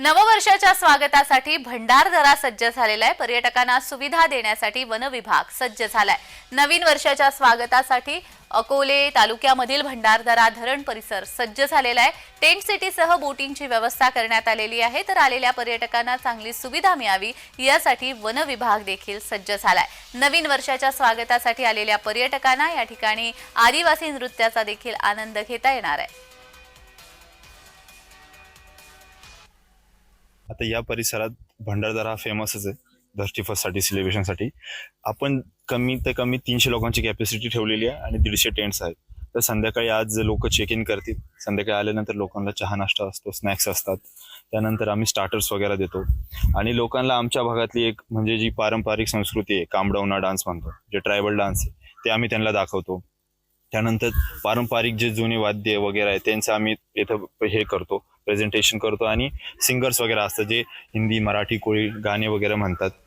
नववर्षाच्या स्वागतासाठी भंडारदरा सज्ज झालेला आहे पर्यटकांना सुविधा देण्यासाठी वन विभाग सज्ज झालाय. नवीन वर्षाच्या स्वागतासाठी अकोले तालुक्यामधील भंडारदरा धरण परिसर सज्ज झालेला आहे. टेंट सिटीसह बोटिंगची व्यवस्था करण्यात आलेली आहे. तर आलेल्या पर्यटकांना चांगली सुविधा मिळावी यासाठी वन विभाग देखील सज्ज झालाय. नवीन वर्षाच्या स्वागतासाठी आलेल्या पर्यटकांना या ठिकाणी आदिवासी नृत्याचा देखील आनंद घेता येणार आहे. आता या परिसरात भंडारदरा हा फेमसच आहे धर्टी फर्स्टसाठी सेलिब्रेशनसाठी आपण कमी ते कमी तीनशे लोकांची कॅपॅसिटी ठेवलेली आहे आणि दीडशे टेंट्स आहेत. तर संध्याकाळी आज लोक चेक इन करतील संध्याकाळी आल्यानंतर लोकांना चहा नाश्ता असतो स्नॅक्स असतात. त्यानंतर आम्ही स्टार्टर्स वगैरे देतो. आणि लोकांना आमच्या भागातली एक म्हणजे जी पारंपरिक संस्कृती आहे कांबडवना डान्स म्हणतो जे ट्रायबल डान्स आहे ते आम्ही त्यांना दाखवतो. त्यानंतर पारंपरिक जे जुने वाद्य वगैरे आहे त्यांचं आम्ही इथं हे करतो प्रेझेंटेशन करतो आणि सिंगर्स वगैरे असतात जे हिंदी मराठी कोळी गाणे वगैरे म्हणतात.